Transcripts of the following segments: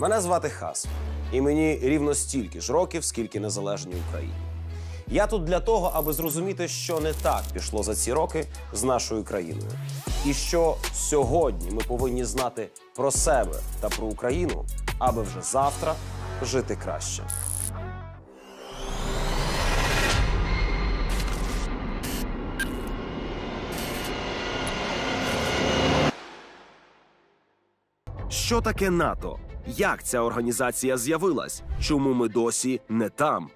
Мене звати Хас, і мені рівно стільки ж років, скільки незалежній Україні. Я тут для того, аби зрозуміти, що не так пішло за ці роки з нашою країною, і що сьогодні ми повинні знати про себе та про Україну, аби вже завтра жити краще. Що таке НАТО? Як ця організація з'явилась? Чому ми досі не там?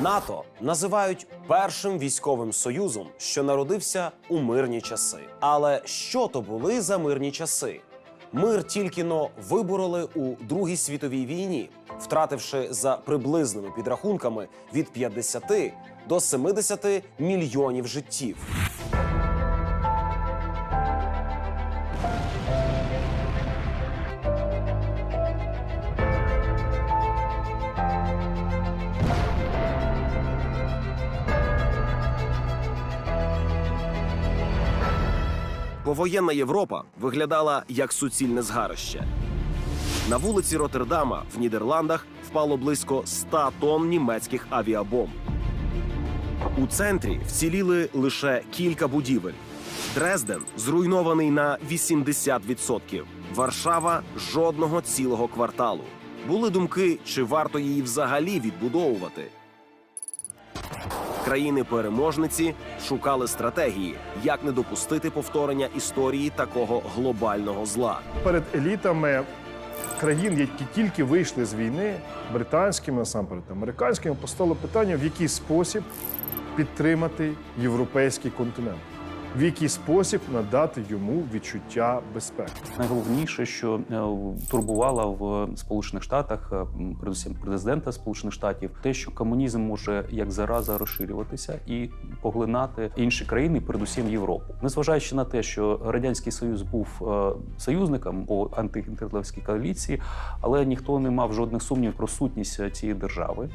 НАТО називають першим військовим союзом, що народився у мирні часи. Але що то були за мирні часи? Мир тільки но вибороли у Другій світовій війні, втративши за приблизними підрахунками від 50 до 70 мільйонів життів. Повоєнна Європа виглядала як суцільне згарище. На вулиці Роттердама в Нідерландах впало близько 100 тонн німецьких авіабомб. У центрі вціліли лише кілька будівель. Дрезден зруйнований на 80%. Варшава жодного цілого кварталу. Були думки, чи варто її взагалі відбудовувати. Країни-переможниці шукали стратегії, як не допустити повторення історії такого глобального зла. перед елітами країн, які тільки вийшли з війни, британськими, насамперед американськими, постало питання, в який спосіб підтримати європейський континент, в який спосіб надати йому відчуття безпеки. Найголовніше, що е, турбувало в Сполучених Штатах, е, передусім президента Сполучених Штатів, те, що комунізм може як зараза розширюватися і поглинати інші країни, передусім Європу. Незважаючи на те, що радянський союз був е, союзником по антигітлерівській коаліції, але ніхто не мав жодних сумнівів про сутність цієї держави.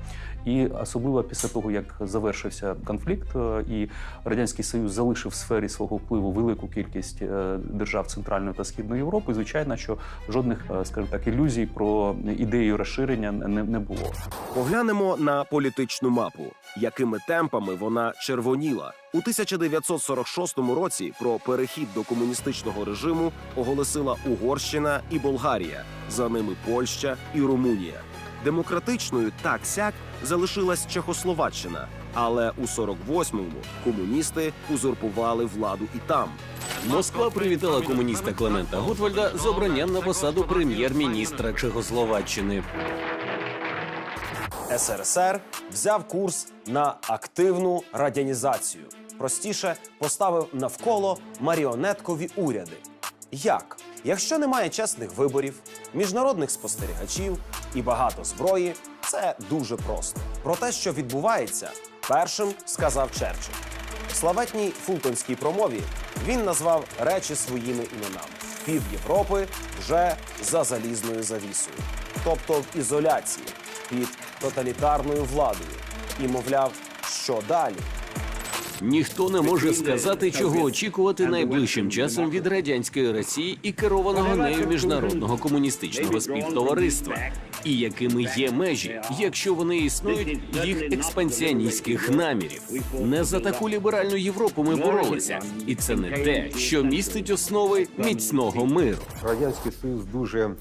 І особливо після того, як завершився конфлікт, і радянський союз залишив сфері свого впливу велику кількість е, держав Центральної та Східної Європи, звичайно, що жодних, е, скажімо так, ілюзій про ідею розширення не, не було. Поглянемо на політичну мапу, якими темпами вона червоніла. У 1946 році про перехід до комуністичного режиму оголосила Угорщина і Болгарія, за ними Польща і Румунія. Демократичною так сяк залишилась Чехословаччина, але у 48-му комуністи узурпували владу і там. Москва привітала комуніста Клемента Гутвальда з обранням на посаду прем'єр-міністра Чехословаччини. СРСР взяв курс на активну радянізацію. Простіше поставив навколо маріонеткові уряди. Як? Якщо немає чесних виборів, міжнародних спостерігачів і багато зброї, це дуже просто. Про те, що відбувається, першим сказав Черчилль. В славетній фултонській промові він назвав речі своїми іменами. Пів Європи вже за залізною завісою, тобто в ізоляції під тоталітарною владою, і мовляв, що далі. Ніхто не може сказати, чого очікувати найближчим часом від радянської Росії і керованого нею міжнародного комуністичного співтовариства, і якими є межі, якщо вони існують, їх експансіоністських намірів. Не за таку ліберальну Європу ми боролися, і це не те, що містить основи міцного миру. Радянський Союз дуже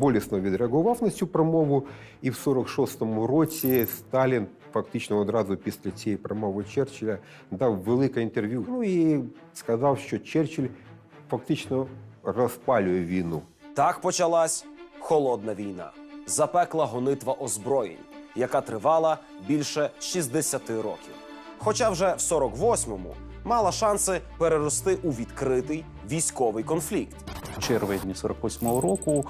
болісно відреагував на цю промову, і в 46-му році Сталін фактично одразу після цієї промови Черчилля дав велике інтерв'ю. Ну і сказав, що Черчилль фактично розпалює війну. Так почалась холодна війна, запекла гонитва озброєнь, яка тривала більше 60 років. Хоча вже в 48-му мала шанси перерости у відкритий військовий конфлікт. Червень 48-го року.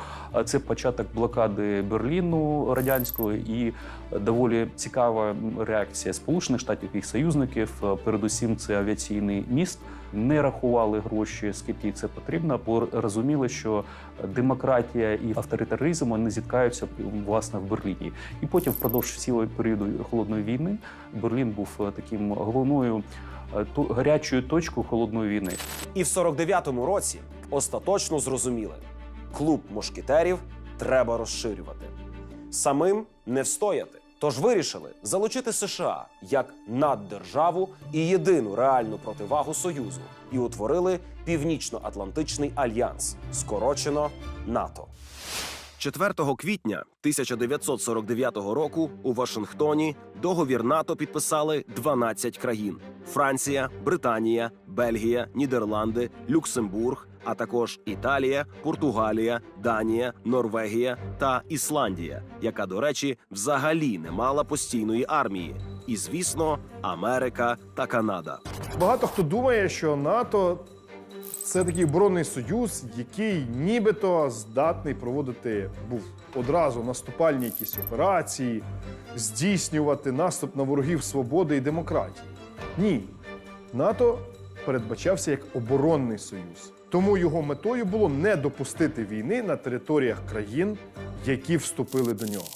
Це початок блокади Берліну радянського і доволі цікава реакція Сполучених Штатів і союзників. Передусім, це авіаційний міст. Не рахували гроші, скільки це потрібно, бо розуміли, що демократія і авторитаризм вони зіткаються власне в Берліні. І потім, впродовж всього періоду холодної війни, Берлін був таким головною е, гарячою точкою холодної війни. І в 49-му році остаточно зрозуміли: клуб мушкетерів треба розширювати. Самим не встояти. Тож вирішили залучити США як наддержаву і єдину реальну противагу Союзу і утворили Північно-Атлантичний альянс, скорочено НАТО. 4 квітня 1949 року у Вашингтоні договір НАТО підписали 12 країн: Франція, Британія, Бельгія, Нідерланди, Люксембург, а також Італія, Португалія, Данія, Норвегія та Ісландія, яка, до речі, взагалі не мала постійної армії. І, звісно, Америка та Канада. Багато хто думає, що НАТО це такий оборонний союз, який нібито здатний проводити був одразу наступальні якісь операції, здійснювати наступ на ворогів свободи і демократії. Ні, НАТО передбачався як оборонний союз. Тому його метою було не допустити війни на територіях країн, які вступили до нього.